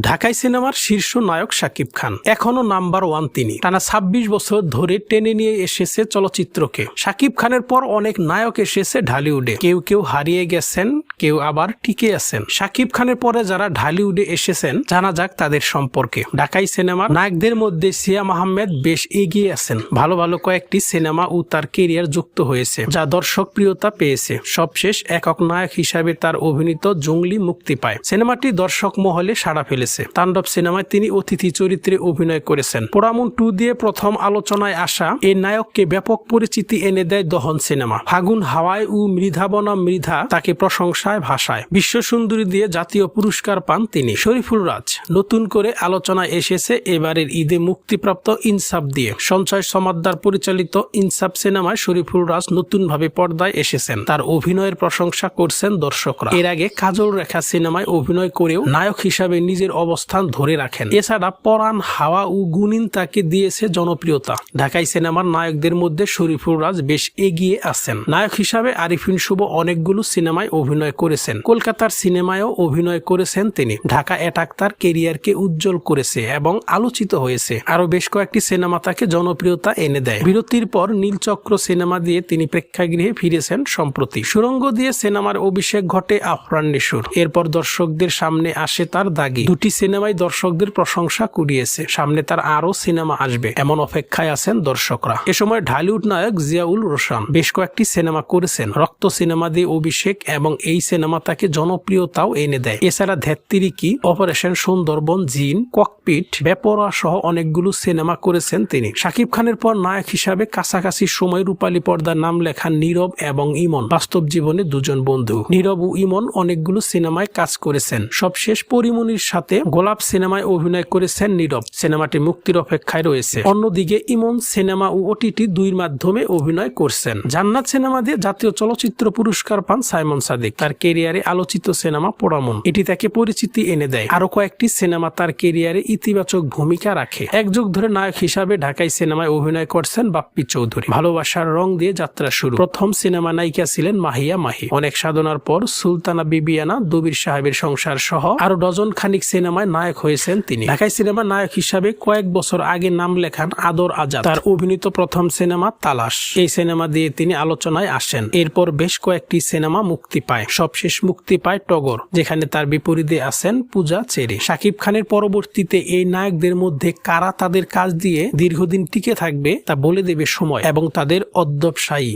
ঢাকাই সিনেমার শীর্ষ নায়ক শাকিব খান। এখনও নাম্বার ওয়ান তিনি। টানা ছাব্বিশ বছর ধরে টেনে নিয়ে এসেছে চলচ্চিত্রকে। শাকিব খানের পর অনেক নায়ক এসেছে ঢালিউডে। কেউ কেউ হারিয়ে গেছেন কেউ আবার টিকে আছেন। শাকিব খানের পরে যারা ঢালিউডে এসেছেন, জানা যাক তাদের সম্পর্কে। ঢাকাই সিনেমার নায়কদের মধ্যে সিয়াম আহমেদ বেশ এগিয়ে আছেন। ভালো ভালো কয়েকটি সিনেমা ও তার কেরিয়ার যুক্ত হয়েছে, যা দর্শক প্রিয়তা পেয়েছে। সবশেষ একক নায়ক হিসাবে তার অভিনীত জঙ্গলি মুক্তি পায়। সিনেমাটি দর্শক মহলে সাড়া ফেলেছে। তাণ্ডব সিনেমায় তিনি অতিথি চরিত্রে অভিনয় করেছেন। পোড়ামুন টু দিয়ে প্রথম আলোচনায় আসা এই নায়ককে ব্যাপক পরিচিতি এনে দেয় দহন সিনেমা। ফাগুন হাওয়ায় ও মৃধা বনাম মৃধা তাকে প্রশংসায় ভাষায় ভাষায়। বিশ্ব সুন্দরী দিয়ে জাতীয় পুরস্কার পান তিনি। শরীফুল রাজ, নতুন করে আলোচনায় এসেছে এবারের ঈদে মুক্তিপ্রাপ্ত ইনসাফ দিয়ে। সঞ্চয় সমাদ্দার পরিচালিত ইনসাফ সিনেমায় শরীফুল রাজ নতুনভাবে পর্দায় এসেছেন। তার অভিনয়ের প্রশংসা করছেন দর্শকরা। এর আগে কাজল রেখা সিনেমায় অভিনয় করেও নায়ক হিসাবে নিজের অবস্থান ধরে রাখেন। এছাড়া পরাণ, হাওয়া ও গুনিন তাকে দিয়েছে জনপ্রিয়তা। ঢাকাই সিনেমার নায়কদের মধ্যে শরীফুল রাজ বেশ এগিয়ে আছেন। নায়ক হিসাবে আরিফিন শুভ অনেকগুলো সিনেমায় অভিনয় করেছেন। কলকাতার সিনেমায়ও অভিনয় করেছেন তিনি। ঢাকা অ্যাটাক তার কেরিয়ারকে উজ্জ্বল করেছে এবং আলোচিত হয়েছে। আরও বেশ কয়েকটি সিনেমা তাকে জনপ্রিয়তা এনে দেয়। বিরতির পর নীলচক্র সিনেমা দিয়ে তিনি প্রেক্ষাগৃহে ফিরেছেন সম্প্রতি। সুরঙ্গ দিয়ে সিনেমার অভিষেক ঘটে আফরান নিশুর। এরপর দর্শকদের সামনে আসে তার দাগি। দুটি সিনেমায় দর্শকদের প্রশংসা কুড়িয়েছে। সামনে তার আরও সিনেমা আসবে। এমন অপেক্ষায় আছেন দর্শকরা। এ সময় ঢালিউড নায়ক জিয়াউল রোশান বেশ কয়েকটি সিনেমা করেছেন। রক্ত সিনেমা দিয়ে অভিষেক এবং এই সিনেমা তাকে জনপ্রিয়তাও এনে দেয়। এছাড়া ধেত্তিরি কি, অপারেশন সুন্দরবন, জিন, ককপিট, বেপরোয়া সহ অনেকগুলো সিনেমা করেছেন তিনি। শাকিব খানের পর নায়ক হিসাবে কাছাকাছি সময় রূপালী পর্দার নাম লেখা নীরব এবং ইমন। বাস্তব জীবনে দুজন বন্ধু। নীরব ও ইমন অনেকগুলো সিনেমায় কাজ করেছেন। সবশেষ পরিমনির সাথে গোলাপ সিনেমায় অভিনয় করেছেন নীরব। সিনেমাটি মুক্তির অপেক্ষায় রয়েছে। অন্যদিকে ইমন সিনেমা ও ওটিটি দুইর মাধ্যমে অভিনয় করছেন। জান্নাত সিনেমা দিয়ে জাতীয় চলচ্চিত্র পুরস্কার পান সাইমন সাদিক। তার কেরিয়ারে আলোচিত সিনেমা পোড়ামন। এটি তাকে পরিচিতি এনে দেয়। আরও কয়েকটি সিনেমা তার কেরিয়ারে ইতিবাচক ভূমিকা রাখে। এক যুগ ধরে নায়ক হিসাবে ঢাকাই সিনেমায় অভিনয় করছেন বাপ্পি চৌধুরী। ভালোবাসার রং দিয়ে যাত্রা শুরু। প্রথম সিনেমা নায়িকা ছিলেন মাহিয়া মাহি। অনেক সাধনার পর সুলতানা বিবিয়ানা, দবির সাহেবের সংসার সহ আরও ডজন খানিক সিনেমায় নায়ক হয়েছেন তিনি। ঢাকাই সিনেমা নায়ক হিসাবে কয়েক বছর আগে নাম লেখান আদর আজাদ। তার অভিনীত প্রথম সিনেমা তালাশ। এই সিনেমা দিয়ে তিনি আলোচনায় আসেন। এরপর বেশ কয়েকটি সিনেমা মুক্তি পায়। সবশেষ মুক্তি পায় টগর, যেখানে তার বিপরীতে আছেন পূজা চেরি। শাকিব খানের পরবর্তীতে এই নায়কদের মধ্যে কারা তাদের কাজ দিয়ে দীর্ঘদিন টিকে থাকবে তা বলে দেবে সময় এবং তাদের অধ্যবসায়ী